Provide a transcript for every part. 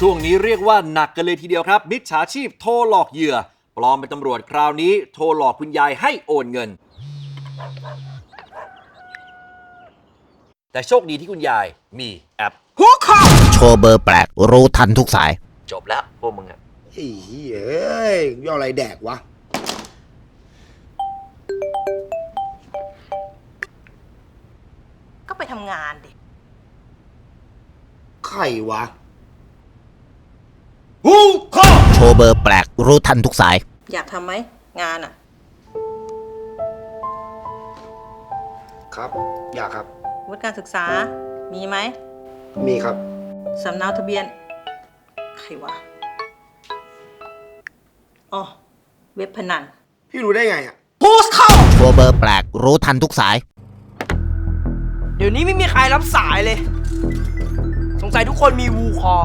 ช่วงนี้เรียกว่าหนักกันเลยทีเดียวครับ มิจฉาชีพโทรหลอกเหยื่อ ปลอมเป็นตำรวจคราวนี้ โทรหลอกคุณยายให้โอนเงิน แต่โชคดีที่คุณยายมีแอปโชว์เบอร์แปลกรู้ทันทุกสาย จบแล้วพวกมึงอะไอ้เหี้ยเอ้ยย่อาอะไรแดกวะ ก็ไปทำงานดิ ใครวะ ฮูข้อโชว์เบอร์แปลกรู้ทันทุกสาย อยากทำไหมงานอะ ครับ อยากครับ วุฒิการศึกษา มีไหมมีครับ สำเนาทะเบียน ใครวะอ๋อเว็บพนัน พี่รู้ได้ไงอะโชว์เบอร์แปลกรู้ทันทุกสาย เดี๋ยวนี้ไม่มีใครรับสายเลย สงสัยทุกคนมีวูคอ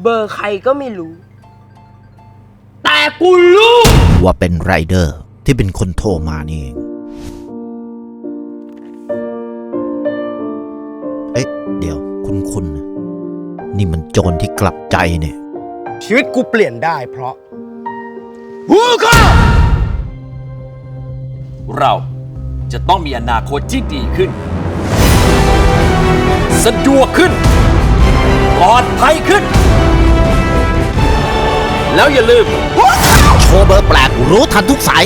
เบอร์ใครก็ไม่รู้ แต่กูรู้ว่าเป็นไรเดอร์ที่เป็นคนโทรมานี่เอง เอ๊ะ เดี๋ยวคุณคุณนะนี่มันโจรที่กลับใจเนี่ย ชีวิตกูเปลี่ยนได้เพราะฮูข้อเราจะต้องมีอนาคตที่ดีขึ้น สะดวกขึ้น ปลอดภัยขึ้น แล้วอย่าลืม โชว์เบอร์แปลกรู้ทันทุกสาย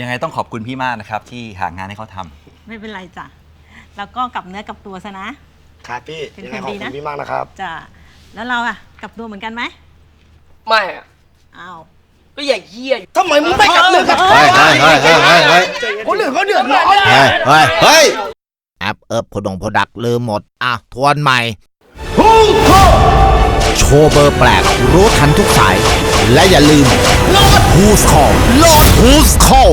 ยังไงต้องขอบคุณพี่มากนะครับ ที่หางานให้เขาทำไม่เป็นไรจ้ะ แล้วก็กลับเนื้อกลับตัวซะนะ ครับพี่เป็นยังคไงนขอบดีคุนะณพี่มากนะครับ จ้ะ แล้วเราอะกลับตัวเหมือนกันไหมไม่อะอ้าวก็อย่าเยี่ยทำไมมึงไม่กลับเลยกับเฮ้ยเฮ้ยเฮ้ยเฮ้ยเฮ้ยเฮ้ยคนอื่นเขาเดือดร้อนเฮ้ยเฮ้ยเฮ้ยแอปเอิบผดงผดักลืมหมด อะ ทวนใหม่ฮูข้อ โชว์เบอร์แปลกรู้ทันทุกสาย และอย่าลืมโหลด Who's Call โหลด Who's Call